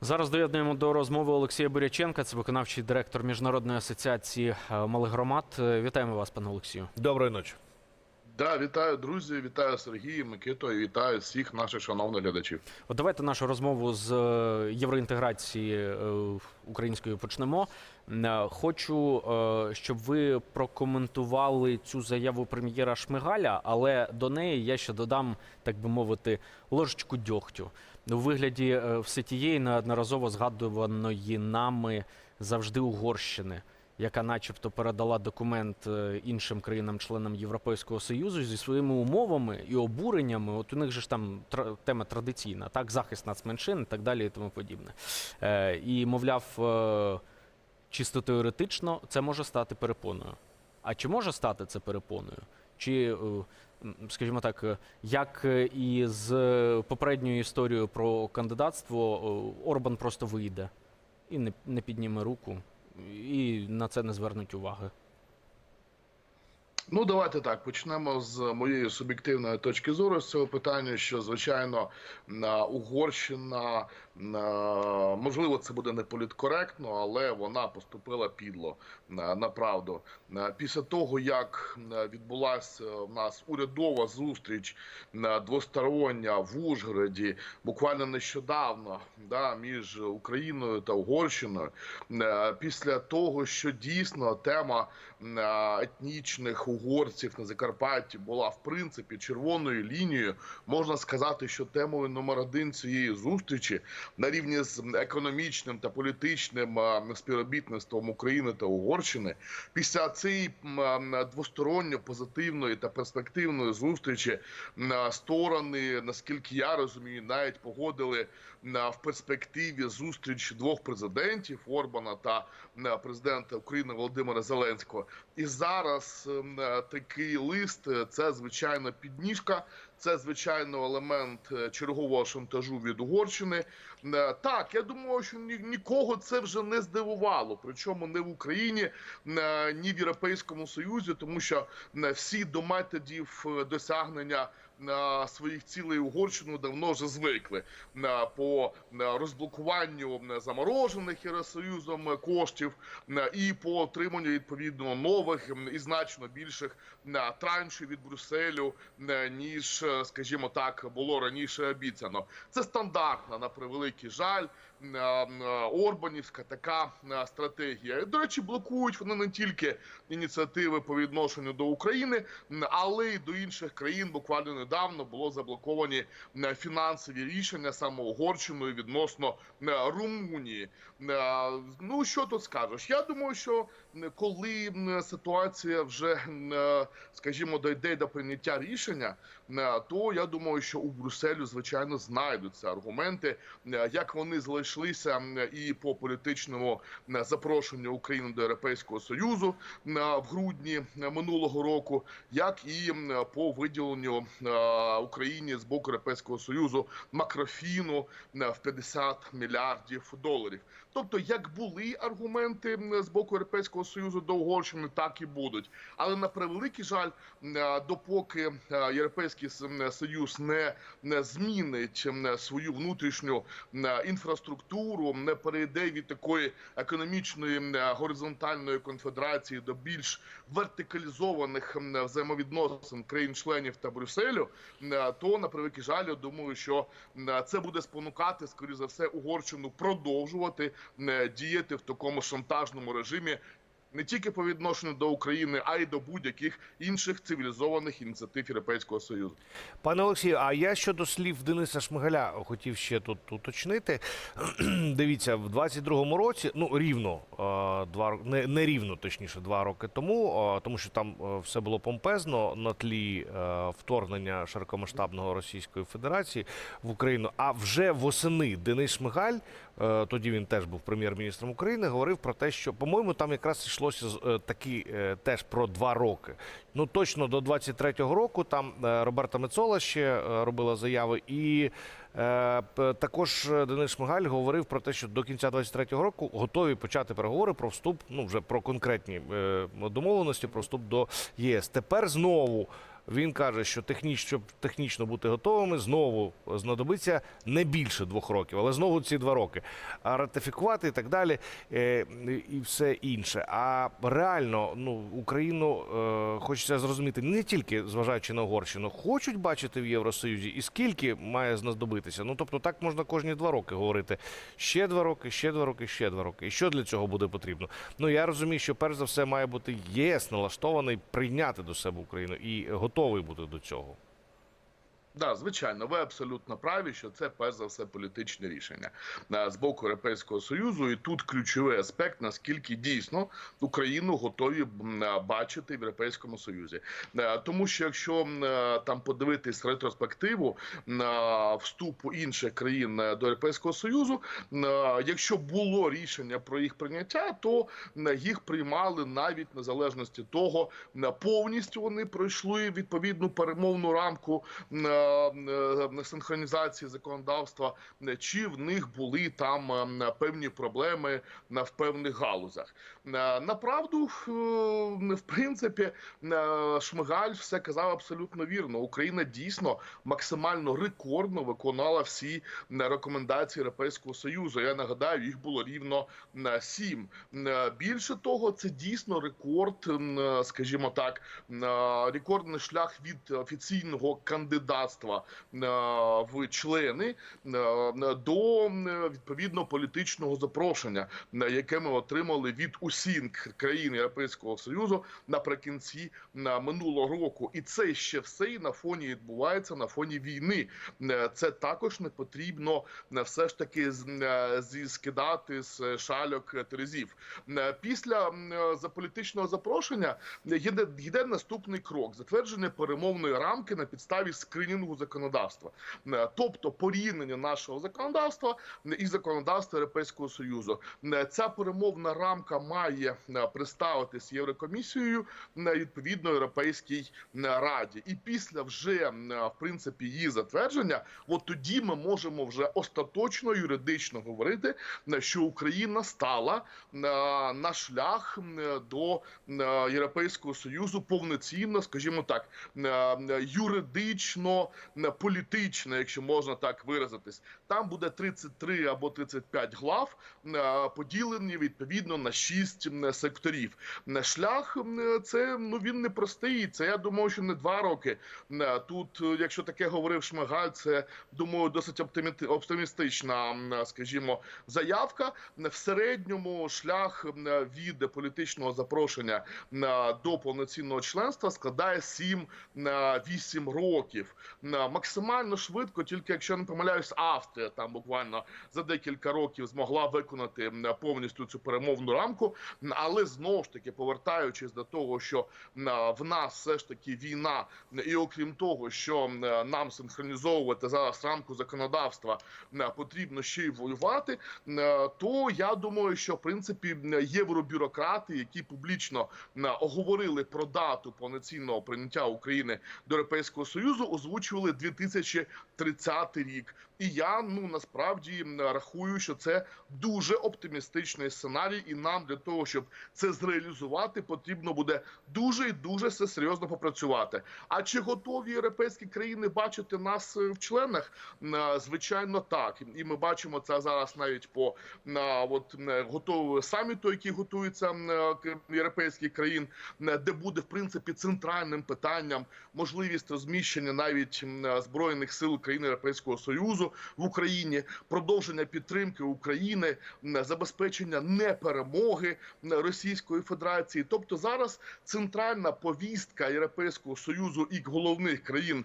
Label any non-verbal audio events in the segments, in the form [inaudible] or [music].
Зараз доєднуємо до розмови Олексія Буряченка, це виконавчий директор міжнародної асоціації е, малих громад. Е, Вітаємо вас, пане Олексію. Доброї ночі. Да, вітаю, друзі, вітаю Сергій, Микито і вітаю всіх наших шановних глядачів. От давайте нашу розмову з е, євроінтеграції української почнемо. Хочу, щоб ви прокоментували цю заяву прем'єра Шмигаля, але до неї я ще додам, так би мовити, ложечку дьогтю у вигляді е, все тієї неодноразово згадуваної нами завжди Угорщини. Яка, начебто, передала документ е, іншим країнам-членам Європейського союзу зі своїми умовами і обуреннями. От у них же ж там тема традиційна, так, захист нацменшин і так далі, і тому подібне. Е, і мовляв, чисто теоретично це може стати перепоною. А чи може стати це перепоною? Чи, скажімо так, е, як е, і з попередньою історією про кандидатство, е, Орбан просто вийде і не підніме руку, і на це не звернуть уваги. Ну, давайте так почнемо з моєї суб'єктивної точки зору з цього питання. Що звичайно на Угорщина на- можливо це буде не політкоректно, але вона поступила підло на, правду. Після того як відбулася в нас урядова зустріч двостороння в Ужгороді, буквально нещодавно, да, між Україною та Угорщиною, після того, що дійсно тема етнічних угорців на Закарпатті була в принципі червоною лінією. Можна сказати, що темою номер один цієї зустрічі на рівні з економічним та політичним е, співробітництвом України та Угорщини після цієї е, двосторонньо позитивної та перспективної зустрічі сторони, наскільки я розумію, навіть погодили в перспективі зустріч двох президентів Орбана та президента України Володимира Зеленського. І зараз такий лист е, це звичайно підніжка, це звичайно елемент е, чергового шантажу від Угорщини. Е, Так, я думаю, що ні, нікого це вже не здивувало. Причому не в Україні, ні в Європейському Союзі, тому що всі до методів досягнення своїх цілей Угорщину давно вже звикли по розблокуванню заморожених Євросоюзом коштів і по отриманню відповідно нових і значно більших траншів від Брюсселю, ніж, скажімо так, було раніше обіцяно. Це стандартна на превеликий жаль. Орбанівська така стратегія. До речі, блокують вони не тільки ініціативи по відношенню до України, але й до інших країн. Буквально недавно було заблоковані е, фінансові рішення саме Угорщиною відносно е, Румунії. Е, Ну що тут скажеш? Я думаю, що коли ситуація вже, е, скажімо, дійде до прийняття рішення, е, то я думаю, що у Брюсселю звичайно знайдуться аргументи, е, як вони знайшлися м, і по політичному запрошенню України до Європейського союзу в грудні минулого року, як і по виділенню Україні з боку Європейського союзу макрофіну в 50 мільярдів доларів. Тобто, як були аргументи з боку Європейського союзу до Угорщини, так і будуть. Але на превеликий жаль, е, допоки е, Європейський С- Союз не, змінить свою внутрішню інфраструктуру, не перейде від такої економічної горизонтальної конфедерації до більш вертикалізованих взаємовідносин країн-членів та Брюсселю, то на превеликий жаль, я думаю, що це буде спонукати, скоріш за все, Угорщину продовжувати діяти в такому шантажному режимі. Не тільки по відношенню до України, а й до будь-яких інших цивілізованих ініціатив Європейського союзу. Пане Олексію, а я щодо слів Дениса Шмигаля хотів ще тут уточнити. [clears throat] Дивіться, в 22-му році, ну рівно е, два не, не рівно, точніше, два роки тому, е, тому що там е, все було помпезно на тлі е, вторгнення широкомасштабного Російської Федерації в Україну. А вже восени Денис Шмигаль, е, тоді він теж був прем'єр-міністром України, говорив про те, що, по-моєму, там якраз йшлося е, е, теж про два роки. Ну точно до 23-го року там е, Роберта Мецола ще е, робила заяви, і е, також е, Денис Шмигаль говорив про те, що до кінця 23-го року готові почати переговори про вступ, ну вже про конкретні е, домовленості про вступ до ЄС. Тепер знову Він каже, що техніч, щоб технічно бути готовими, знову знадобиться не більше двох років, але знову ці два роки. А ратифікувати і так далі, е, і все інше. А реально, ну Україну е, хочеться зрозуміти не тільки зважаючи на Угорщину, хочуть бачити в Євросоюзі, і скільки має знадобитися. Ну тобто, так можна кожні два роки говорити. Ще два роки, ще два роки, ще два роки. І що для цього буде потрібно? Ну я розумію, що перш за все має бути ЄС налаштований прийняти до себе Україну і готовий бути до цього. Да, звичайно, ви абсолютно праві, що це перш за все політичне рішення е, з боку Європейського союзу, і тут ключовий аспект, наскільки дійсно Україну готові е, бачити в Європейському Союзі. Е, Тому що якщо там подивитись ретроспективу вступу інших країн до Європейського Союзу, якщо було рішення про їх прийняття, то їх приймали навіть незалежності того, повністю вони пройшли відповідну перемовну рамку. Е, е, синхронізації законодавства, е, чи в них були там певні проблеми на в певних галузях. Направду, в принципі, Шмигаль все казав абсолютно вірно. Україна дійсно максимально рекордно виконала всі рекомендації Європейського союзу. Я нагадаю, їх було рівно сім. Більше того, це дійсно рекорд, скажімо так, рекордний шлях від офіційного кандидатства е, в члени е, до е, відповідно політичного запрошення, яке ми отримали від усіх країн Європейського союзу наприкінці минулого року, і це ще все і на фоні відбувається на фоні війни. Це також не потрібно все ж таки зі скидати з шальок терезів. Після за політичного запрошення йде, йде наступний крок: затвердження перемовної рамки на підставі скринінгу законодавства, Е, тобто порівняння нашого законодавства і законодавства Європейського союзу. Е, Ця перемовна рамка має е, представитись Єврокомісією на відповідно Європейській раді, і після вже в принципі її затвердження, от тоді ми можемо вже остаточно юридично говорити, що Україна стала на шлях до Європейського союзу повноцінно, скажімо так, юридично, е, політично, якщо можна так виразитись. Там буде 33 або 35 глав, поділені відповідно на 6 секторів. Шлях це ну він не простий. Це я думаю, що не два роки. Тут, е, якщо таке говорив Шмигаль, це думаю досить оптимі- оптимістична, скажімо, заявка. В середньому шлях від політичного запрошення до повноцінного членства складає 7-8 років. М, Максимально швидко, тільки якщо я не помиляюсь, Австрія там буквально за декілька років змогла виконати повністю цю перемовну рамку. Але знову ж таки, повертаючись до того, що м, в нас все ж таки війна, і окрім того, що нам синхронізовувати зараз рамку законодавства потрібно ще й воювати, то я думаю, що в принципі євробюрократи, які публічно оговорили про дату повноцінного прийняття України до Європейського Союзу, озвучували 2030 рік. І я ну насправді рахую, що це дуже оптимістичний сценарій, і нам для того, щоб це зреалізувати, потрібно буде дуже і дуже все серйозно попрацювати. А чи готові європейські країни бачити нас е, в членах? Е, Звичайно, так. І ми бачимо це зараз навіть по на от м, готового саміту, який готується е, європейських країн, де буде в принципі центральним питанням можливість розміщення навіть е, збройних сил країн Європейського союзу в Україні, продовження підтримки України, забезпечення неперемоги Російської Федерації. Тобто зараз центральна повістка Європейського союзу і головних країн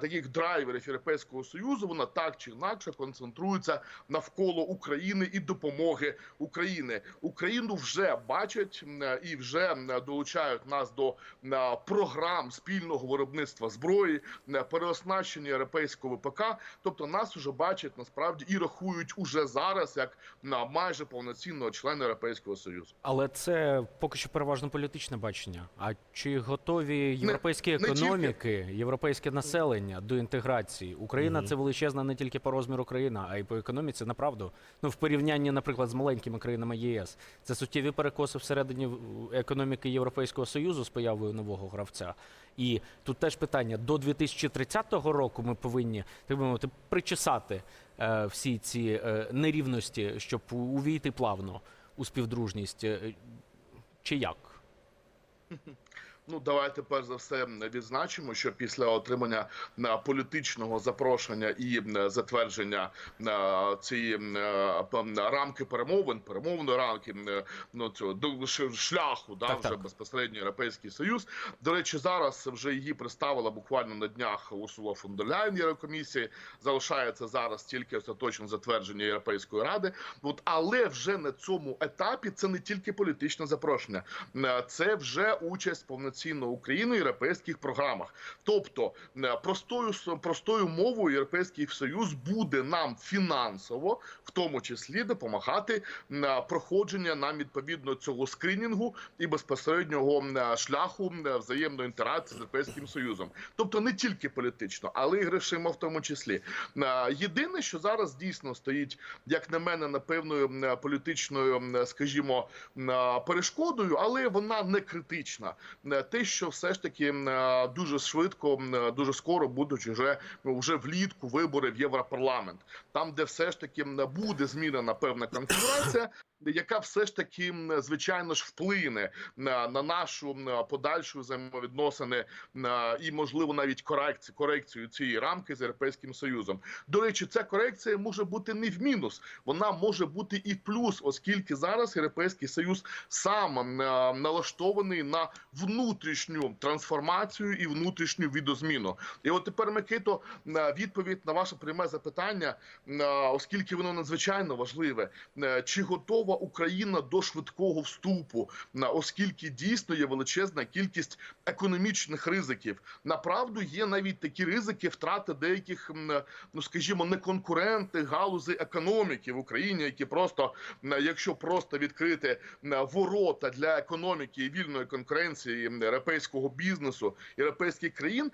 таких драйверів Європейського союзу, вона так чи інакше концентрується навколо України і допомоги України. Україну вже бачать і вже долучають нас до програм спільного виробництва зброї, переоснащення європейського ВПК. Тобто нас вже бачать насправді і рахують уже зараз як на майже повноцінного члена Європейського союзу. Але це поки що переважно політичне бачення. А чи готові європейські не тільки. економіки, європейське населення до інтеграції? Україна Мгм. це величезна не тільки по розміру країна, а й по економіці. Направду, ну в порівнянні, наприклад, з маленькими країнами ЄС. Це суттєві перекоси всередині економіки Європейського союзу з появою нового гравця. І тут теж питання: до 2030 року ми повинні так би мовити причесати е, всі ці е, нерівності, щоб увійти плавно у співдружність. Е, Чи як? [laughs] Ну, давайте перш за все відзначимо, що після отримання е, політичного запрошення і е, затвердження е, цієї рамки перемовин, перемовної рамки ну цього шляху, да Так, вже так. безпосередньо європейський союз. До речі, зараз вже її представила буквально на днях Урсула фон дер Єврокомісії. Залишається зараз тільки остаточне затвердження Європейської ради. От але вже на цьому етапі це не тільки політичне запрошення, це вже участь повноцінно України в європейських програмах. Тобто, е, простою простою мовою Європейський Союз буде нам фінансово, в тому числі, допомагати на проходження нам відповідно цього скринінгу і безпосереднього е, шляху взаємної інтеракції з Європейським Союзом. Тобто не тільки політично, але й грошима в тому числі. Е, Єдине, що зараз дійсно стоїть, як на мене, напевною політичною, скажімо, перешкодою, але вона не критична. Те, що все ж таки е, дуже швидко, е, дуже скоро будуть вже, вже влітку вибори в Європарламент, там, де все ж таки буде змінена певна конфігурація. Яка все ж таки звичайно ж вплине на, на нашу м, подальшу взаємовідносини на і можливо навіть корекцію корекцію цієї рамки з європейським союзом. До речі, ця корекція може бути не в мінус, вона може бути і в плюс, оскільки зараз європейський союз сам налаштований на внутрішню трансформацію і внутрішню відозміну. І от тепер Микито, відповідь на ваше пряме запитання, оскільки воно надзвичайно важливе, чи готова Україна до швидкого вступу, оскільки дійсно є величезна кількість економічних ризиків. Направду є навіть такі ризики втрати деяких, ну скажімо, неконкурентних галузей економіки в Україні, які просто, якщо просто відкрити ворота для економіки і вільної конкуренції європейського бізнесу європейських країн,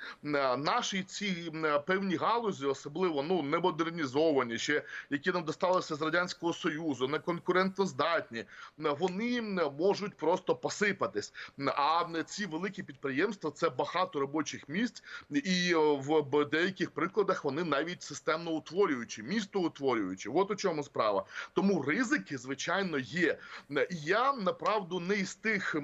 наші ці певні галузі, особливо ну не модернізовані, ще які нам досталися з радянського союзу, не конкурентоздатні, е, вони можуть просто посипатись. А ці великі підприємства це багато робочих місць, і в деяких прикладах вони навіть системно утворюючі, місто утворюючі. От у чому справа. Тому ризики, звичайно, є. І я направду не із тих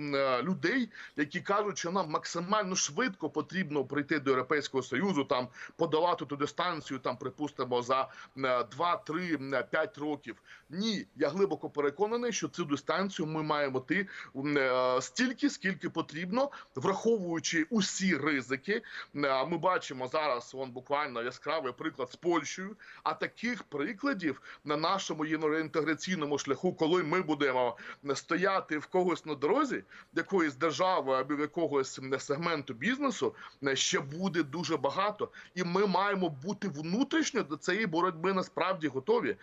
людей, які кажуть, що нам максимально швидко потрібно прийти до Європейського союзу, там подолати ту дистанцію, там припустимо за 2, 3, 5 років. Ні, я глибоко переконаний, що цю дистанцію ми маємо йти м, е, стільки, скільки потрібно, враховуючи усі ризики. Е, Ми бачимо зараз вон буквально яскравий приклад з Польщею. А таких прикладів на нашому євроінтеграційному шляху, коли ми будемо стояти в когось на дорозі, якоїсь держави або в якогось сегменту бізнесу, е, ще буде дуже багато, і ми маємо бути внутрішньо до цієї боротьби насправді готові.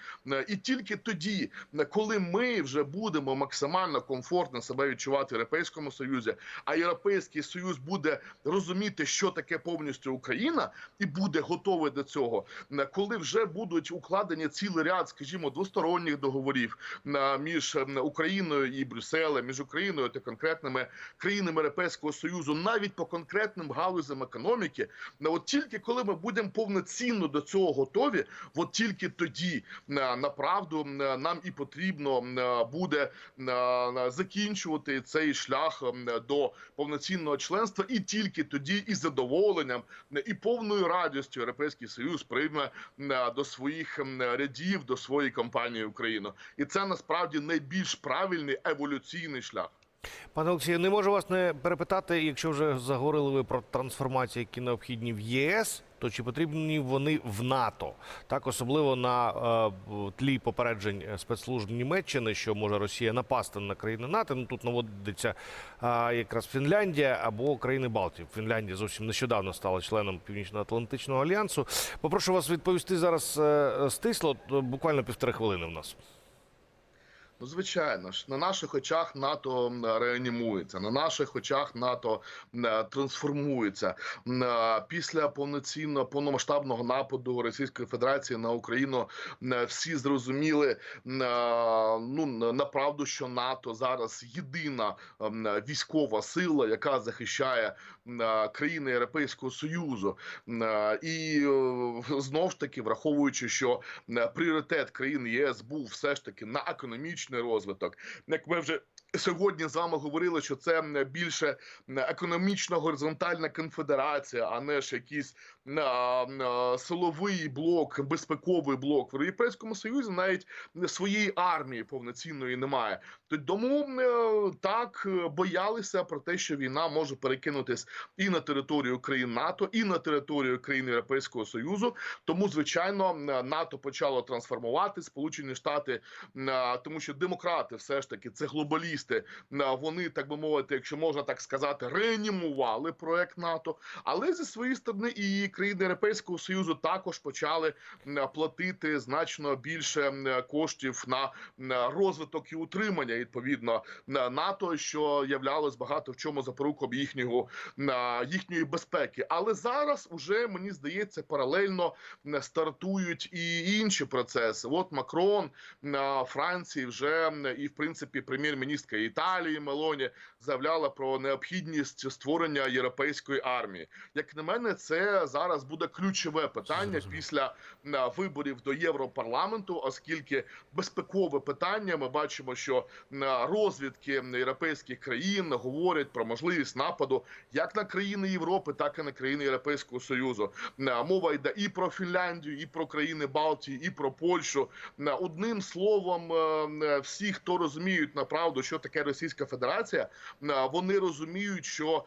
І тільки тоді, коли ми вже будемо максимально комфортно себе відчувати в Європейському Союзі, а Європейський Союз буде розуміти, що таке повністю Україна, і буде готовий до цього, е, коли вже будуть укладені цілий ряд, скажімо, двосторонніх договорів е, між е, Україною і Брюсселем, між Україною та конкретними країнами Європейського Союзу, навіть по конкретним галузям економіки, от тільки коли ми будемо повноцінно до цього готові, от тільки тоді направду нам і потрібно буде е, закінчувати цей шлях е, до повноцінного членства, і тільки тоді із задоволенням е, і повною радістю Європейський Союз прийме е, до своїх рядів, до своєї компанії Україну, і це насправді найбільш правильний еволюційний шлях. Пане Олексію, не можу вас не перепитати, якщо вже заговорили ви про трансформації, які необхідні в єС, то чи потрібні вони в НАТО? Так, особливо на е, тлі попереджень спецслужб Німеччини, що може Росія напасти на країни НАТО. Ну тут наводиться е, якраз Фінляндія або країни Балтії. Фінляндія зовсім нещодавно стала членом Північно-Атлантичного альянсу. Попрошу вас відповісти зараз е, стисло, е, буквально півтори хвилини в нас. Ну, звичайно ж, на наших очах НАТО реанімується, на наших очах НАТО м, трансформується. Е, Після повноцінного повномасштабного нападу Російської Федерації на Україну м, всі зрозуміли е, ну на- направду, що НАТО зараз єдина військова сила, яка захищає е, країни Європейського Союзу. Е, І е, знову ж таки, враховуючи, що е, пріоритет країн ЄС був все ж таки на економічний розвиток. Як ми вже сьогодні з вами говорили, що це більше економічна горизонтальна конфедерація, а не ж якийсь силовий блок, безпековий блок в Європейському Союзі навіть своєї армії повноцінної немає. То Тому е, так е, боялися про те, що війна може перекинутись і на територію країн НАТО, і на територію країн Європейського Союзу. Тому, звичайно, НАТО почало трансформувати Сполучені Штати, тому що демократи, все ж таки, це глобалісти. М, Вони, так би мовити, якщо можна так сказати, реанімували проект НАТО. Але зі своєї сторони і країни Європейського Союзу також почали платити значно більше коштів на розвиток і утримання відповідно на НАТО, що являлось багато в чому запоруком їхнього їхньої безпеки. Але зараз уже мені здається паралельно стартують і інші процеси. От Макрон Франції вже і в принципі прем'єр-міністка Італії Мелоні заявляла про необхідність створення європейської армії. Як на мене, це зараз буде ключове питання після виборів до Європарламенту, оскільки безпекове питання ми бачимо, що розвідки європейських країн говорять про можливість нападу як на країни Європи, так і на країни Європейського Союзу. Мова йде і про Фінляндію, і про країни Балтії, і про Польщу. Одним словом, всі, хто розуміють направду, що таке Російська Федерація, вони розуміють, що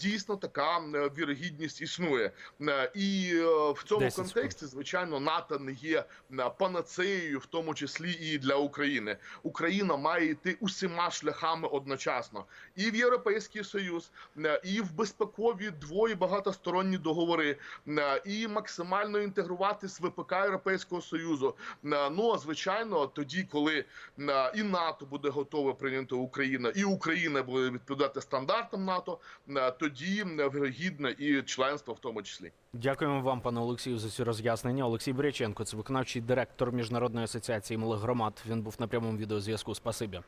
дійсно така м, вірогідність існує. І е, в цьому контексті, звичайно, НАТО не є панацеєю, в тому числі і для України. Україна має йти усіма шляхами одночасно і в Європейський Союз, е, і в безпекові двої багатосторонні договори, е, і максимально інтегруватись в ВПК Європейського Союзу. Е, Ну а звичайно, тоді, коли е, і НАТО буде готове прийняти Україну, і Україна буде відповідати стандартам НАТО, е, тоді вірогідне і членство в тому числі. Дякуємо вам, пане Олексію, за ці роз'яснення. Олексій Бряченко, це виконавчий директор міжнародної асоціації малих громад. Він був на прямому відеозв'язку. Спасибі.